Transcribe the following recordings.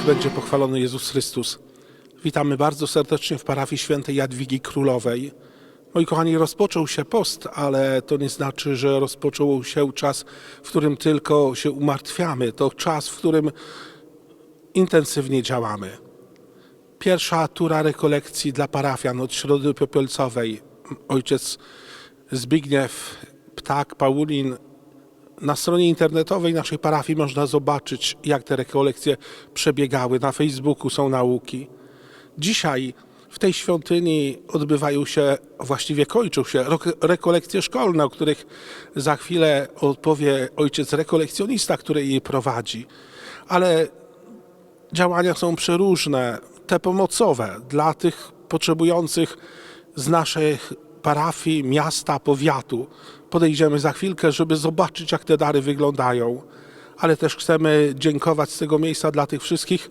Niech będzie pochwalony Jezus Chrystus. Witamy bardzo serdecznie w parafii świętej Jadwigi Królowej. Moi kochani, rozpoczął się post, ale to nie znaczy, że rozpoczął się czas, w którym tylko się umartwiamy. To czas, w którym intensywnie działamy. Pierwsza tura rekolekcji dla parafian od Środy Popielcowej. Ojciec Zbigniew Ptak Paulin na stronie internetowej naszej parafii można zobaczyć, jak te rekolekcje przebiegały. Na Facebooku są nauki. Dzisiaj w tej świątyni odbywają się, właściwie kończą się rekolekcje szkolne, o których za chwilę odpowie ojciec rekolekcjonista, który je prowadzi. Ale działania są przeróżne, te pomocowe dla tych potrzebujących z naszych parafii, miasta, powiatu. Podejdziemy za chwilkę, żeby zobaczyć, jak te dary wyglądają, ale też chcemy dziękować z tego miejsca dla tych wszystkich,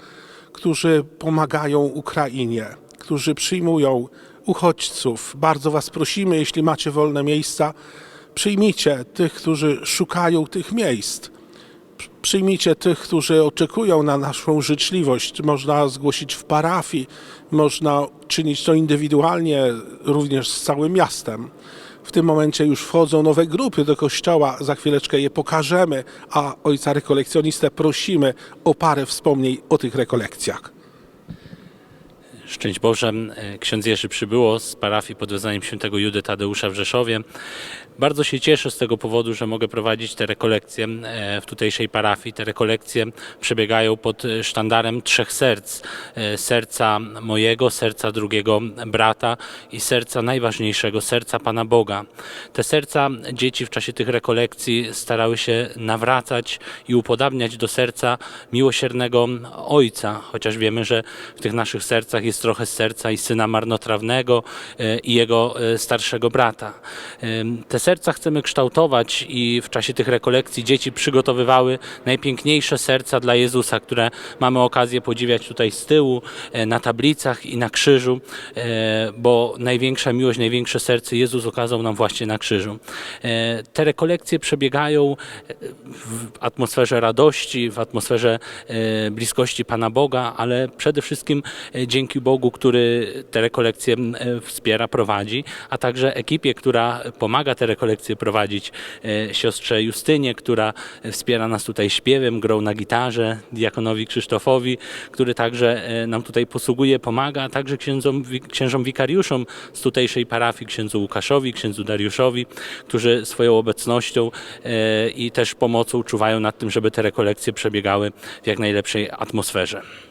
którzy pomagają Ukrainie, którzy przyjmują uchodźców. Bardzo Was prosimy, jeśli macie wolne miejsca, przyjmijcie tych, którzy szukają tych miejsc. Przyjmijcie tych, którzy oczekują na naszą życzliwość. Można zgłosić w parafii, można czynić to indywidualnie, również z całym miastem. W tym momencie już wchodzą nowe grupy do kościoła, za chwileczkę je pokażemy, a ojca rekolekcjonistę prosimy o parę wspomnień o tych rekolekcjach. Szczęść Boże, e, ksiądz Jerzy przybyło z parafii pod wezwaniem świętego Judy Tadeusza w Rzeszowie. Bardzo się cieszę z tego powodu, że mogę prowadzić te rekolekcje e, w tutejszej parafii. Te rekolekcje przebiegają pod sztandarem trzech serc. E, Serca mojego, serca drugiego brata i serca najważniejszego, serca Pana Boga. Te serca dzieci w czasie tych rekolekcji starały się nawracać i upodabniać do serca miłosiernego Ojca, chociaż wiemy, że w tych naszych sercach jest trochę z serca i syna marnotrawnego e, i jego e, starszego brata. Em, Te serca chcemy kształtować i w czasie tych rekolekcji dzieci przygotowywały najpiękniejsze serca dla Jezusa, które mamy okazję podziwiać tutaj z tyłu, e, na tablicach i na krzyżu, e, bo największa miłość, największe serce Jezus okazał nam właśnie na krzyżu. E, Te rekolekcje przebiegają e, w atmosferze radości, w atmosferze e, bliskości Pana Boga, ale przede wszystkim e, dzięki Bogu, który te rekolekcje e, wspiera, prowadzi, a także ekipie, która pomaga te rekolekcje prowadzić, e, siostrze Justynie, która wspiera nas tutaj śpiewem, grą na gitarze, diakonowi Krzysztofowi, który także e, nam tutaj posługuje, pomaga, a także księdzom, księżom wikariuszom z tutejszej parafii, księdzu Łukaszowi, księdzu Dariuszowi, którzy swoją obecnością i też pomocą czuwają nad tym, żeby te rekolekcje przebiegały w jak najlepszej atmosferze.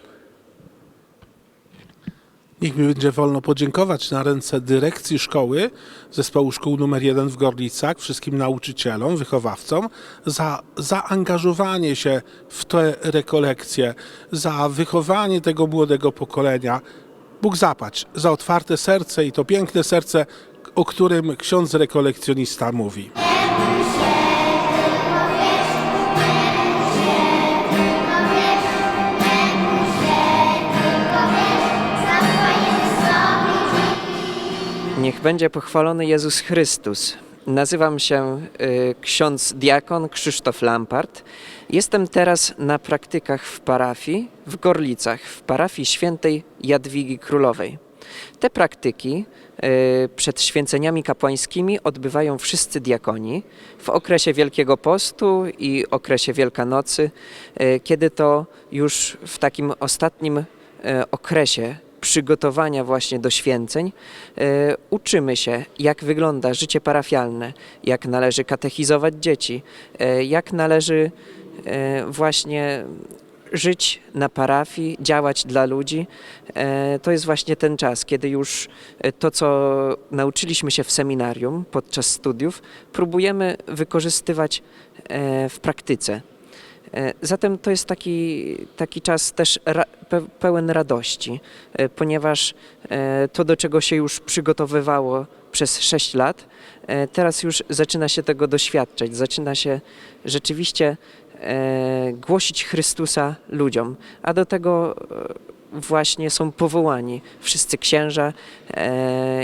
Niech mi będzie wolno podziękować na ręce dyrekcji szkoły, zespołu szkół numer 1 w Gorlicach, wszystkim nauczycielom, wychowawcom za zaangażowanie się w te rekolekcje, za wychowanie tego młodego pokolenia. Bóg zapłać za otwarte serce i to piękne serce, o którym ksiądz rekolekcjonista mówi. Niech będzie pochwalony Jezus Chrystus. Nazywam się y, ksiądz diakon Krzysztof Lampart. Jestem teraz na praktykach w parafii w Gorlicach, w parafii świętej Jadwigi Królowej. Te praktyki y, przed święceniami kapłańskimi odbywają wszyscy diakoni w okresie Wielkiego Postu i okresie Wielkanocy, y, kiedy to już w takim ostatnim y, okresie przygotowania właśnie do święceń e, uczymy się, jak wygląda życie parafialne, jak należy katechizować dzieci, e, jak należy e, właśnie żyć na parafii, działać dla ludzi. To jest właśnie ten czas, kiedy już to, co nauczyliśmy się w seminarium podczas studiów, próbujemy wykorzystywać w praktyce. Zatem to jest taki, taki czas też pełen radości, e, ponieważ e, to, do czego się już przygotowywało przez 6 lat, e, teraz już zaczyna się tego doświadczać, zaczyna się rzeczywiście głosić Chrystusa ludziom, a do tego właśnie są powołani wszyscy księża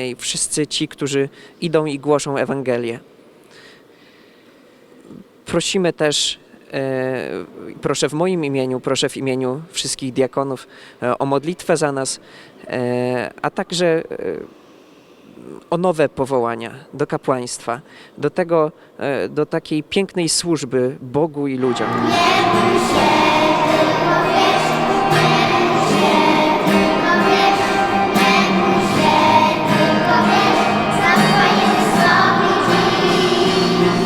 i wszyscy ci, którzy idą i głoszą Ewangelię. Prosimy też proszę w moim imieniu, proszę w imieniu wszystkich diakonów e, o modlitwę za nas, e, a także e, o nowe powołania do kapłaństwa, do tego, e, do takiej pięknej służby Bogu i ludziom.